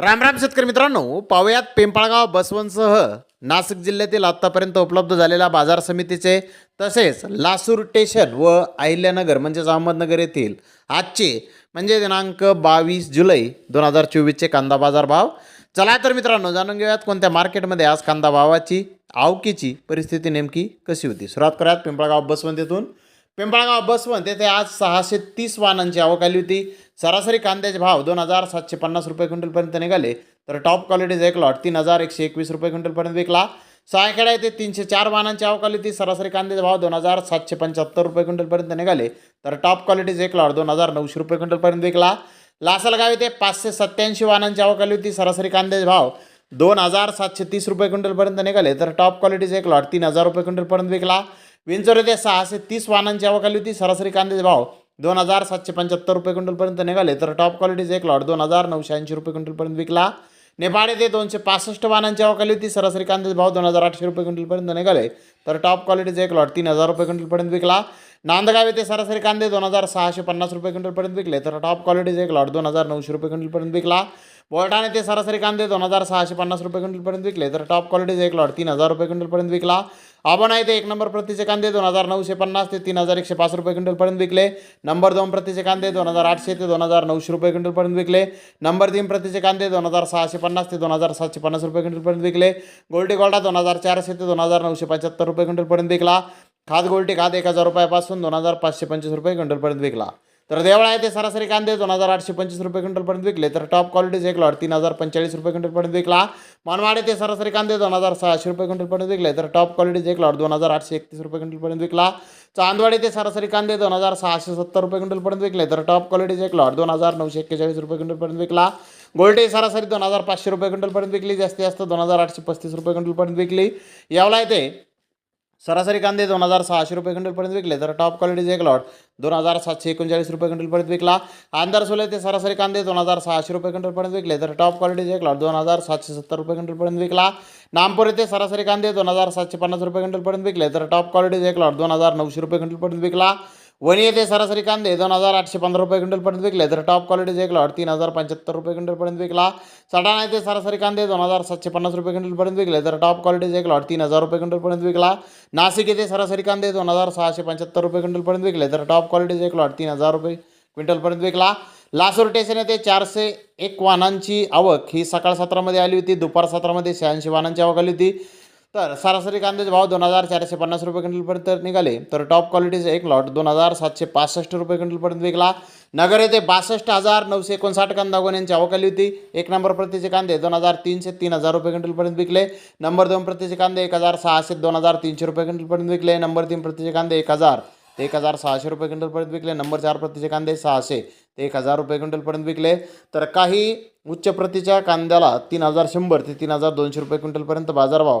रामराम शेतकरी मित्रांनो पाहुयात पिंपळगाव बसवनसह नाशिक जिल्ह्यातील आत्तापर्यंत उपलब्ध झालेल्या बाजार समितीचे तसेच लासूर स्टेशन व अहिल्यानगर म्हणजेच अहमदनगर येथील आजचे म्हणजे दिनांक बावीस जुलै दोन हजार चोवीसचे कांदा बाजार भाव. चला तर मित्रांनो जाणून घेऊयात कोणत्या मार्केटमध्ये आज कांदा भावाची आवकीची परिस्थिती नेमकी कशी होती. सुरुवात करूयात पिंपळगाव बसवंत येथून. पिंपळगाव बसवंत येथे आज सहाशे तीस वाहनांची आवक आली होती. सरासरी कांद्याचे भाव दोन हजार सातशे पन्नास रुपये क्विंटलपर्यंत निघाले. तर टॉप क्वालिटीचा एक लॉट तीन हजार एकशे एकवीस रुपये क्विंटलपर्यंत विकला. सायखेडा येथे तीनशे चार वाहनांची अवकालिती होती. सरासरी कांद्याचे भाव दोन हजार सातशे पंच्याहत्तर रुपये क्विंटलपर्यंत निघाले. तर टॉप क्वालिटीचा एक लॉट दोन हजार नऊशे रुपये क्विंटलपर्यंत विकला. लासलगाव येथे पाचशे सत्त्याऐंशी वाहनांची अवकाली होती. सरासरी कांद्याचे भाव दोन हजार सातशे तीस रुपये क्विंटलपर्यंत निघाले. तर टॉप क्वालिटीचा एक लॉट तीन हजार रुपये क्विंटलपर्यंत विकला. विंचोर येथे सहाशे तीस वाहनांची अवकाली होती. सरासरी कांद्याचे भाव दोन हजार सातशे पंच्याहत्तर रुपये क्विंटलपर्यंत निघाले. तर टॉप क्वालिटीचा एक लॉट दोन हजार नऊशे ऐंशी रुपये क्विंटलपर्यंत विकला. नेपाळ येथे दोनशे पासष्ट वाहनांची अवकाली होती. सरासरी कांद्याचे भाव दोन हजार आठशे रुपये क्विंटलपर्यंत निघाले. तर टॉप क्वालिटीचा एक लॉट तीन हजार रुपये क्विंटलपर्यंत विकला. नांदगाव येथे सरासरी कांदे दोन हजार सहाशे पन्नास रुपये क्विंटलपर्यंत विकले. तर टॉप क्वालिटीचा एक लॉट दोन हजार नऊशे रुपये क्विंटलपर्यंत विकला. बोलठाण ते सरासरी कांदे दोन हजार सहाशे पन्नास रुपये क्विंटलपर्यंत विकले. तर टॉप क्वालिटीचा एक लॉट तीन हजार रुपये क्विंटलपर्यंत विकला. आबण ते एक नंबर प्रतीचे कांदे दोन हजार नऊशे पन्नास ते तीन हजार एकशे पाच रुपये क्विंटलपर्यंत विकले. नंबर दोन प्रतीचे कांदे दोन हजार आठशे ते दोन हजार नऊशे रुपये क्विंटलपर्यंत विकले. नंबर तीन प्रतीचे कांदे दोन हजार सहाशे पन्नास ते दोन हजार सातशे पन्नास रुपये क्विंटलपर्यंत विकले. गोल्डी गोल्डा दोन हजार चारशे ते दोन हजार नऊशे पंच्याहत्तर रुपये क्विंटलपर्यंत विकला. खाद गोल्टी खाद एक हजार रुपयापासून दोन हजार पाचशे पंचवीस रुपये क्विंटलपर्यंत विकला. तर देवळा येथे सरासरी कांदे दोन हजार आठशे पंचवीस रुपये क्विंटलपर्यंत विकले. तर टॉप क्वालिटीचे एक लॉट तीन हजार पंचेचाळीस रुपये क्विंटलपर्यंत विकला. मनमाड येथे सरासरी कांदे दोन हजार सहाशे रुपये क्विंटलपर्यंत विकले. तर टॉप क्वालिटीचे एक लॉट दोन हजार आठशे एकतीस रुपये क्विंटलपर्यंत विकला. चांदवाड येथे सरासरी कांदे दोन हजार सहाशे सत्तर रुपये क्विंटलपर्यंत विकले. तर टॉप क्वालिटीचे एक लॉट दोन हजार नऊशे एक्केचाळीस रुपये क्विंटलपर्यंत विकला. गोल्टे सरासरी दोन हजार पाचशे रुपये क्विंटलपर्यंत विकली. जास्तीत जास्त दोन हजार आठशे पस्तीस रुपये क्विंटलपर्यंत विकली. यावला येते सरासरी कांदे दोन हजार सहाशे रुपये क्विंटलपर्यंत विकले. तर टॉप क्वालिटीचे एक लॉट दोन हजार सातशे एकोणचाळीस रुपये क्विंटलपर्यंत विकला. आंधार सोले ते सरासरी कांदे दोन हजार सहाशे रुपये क्विंटलपर्यंत विकले. तर टॉप क्वालिटीचे एक लॉट दोन हजार सातशे सत्तर रुपये क्विंटलपर्यंत विकला. नामपूर येथे सरासरी कांदे दोन हजार सातशे पन्नास रुपये क्विंटलपर्यंत विकले. तर टॉप क्वालिटीचे एक लॉट दोन हजार नऊशे रुपये क्विंटलपर्यंत विकला. वणी येथे सरासरी कांदे दोन हजार आठशे पंधरा रुपये क्विंटलपर्यंत विकले. तर टॉप क्वालिटीचे एक लॉट तीन हजार पंच्याहत्तर रुपये क्विंटलपर्यंत विकला. सटाणा येथे सरासरी कांदे दोन हजार सातशे पन्नास रुपये क्विंटलपर्यंत विकले. तर टॉप क्वालिटीचे एक लॉट तीन हजार रुपये क्विंटलपर्यंत विकला. नाशिक येथे सरासरी कांदे दोन हजार सहाशे पंच्याहत्तर रुपये क्विंटलपर्यंत विकले. तर टॉप क्वालिटीचे एक लॉट तीन हजार रुपये क्विंटलपर्यंत विकला. लासूर स्टेशन येथे चारशे एक वाहनांची आवक ही सकाळ सत्रामध्ये आली होती. दुपार सत्रामध्ये शहाऐंशी वाहनांची आवक आली होती. तर सरासरी कांद्याचे भाव दोन हजार चारशे पन्नास रुपये क्विंटलपर्यंत निघाले. तर टॉप क्वालिटीचे एक लॉट दोन हजार सातशे पासष्ट रुपये क्विंटलपर्यंत विकला. नगर येथे बासष्ट हजार नऊशे एकोणसाठ कांदा यांची अवकाली होती. एक नंबर प्रतीचे कांदे दोन हजार तीनशे तीन हजार रुपये क्विंटलपर्यंत विकले. नंबर दोन प्रतीचे कांदे एक हजार सहाशे दोन हजार तीनशे रुपये क्विंटलपर्यंत विकले. नंबर तीन प्रतीचे कांदे एक हजार ते एक हजार सहाशे रुपये क्विंटलपर्यंत विकले. नंबर चार प्रतीचे कांदे सहाशे ते एक हजार रुपये क्विंटलपर्यंत विकले. तर काही उच्च प्रतीच्या कांद्याला तीन हजार शंभर ते तीन हजार दोनशे रुपये क्विंटलपर्यंत बाजारभाव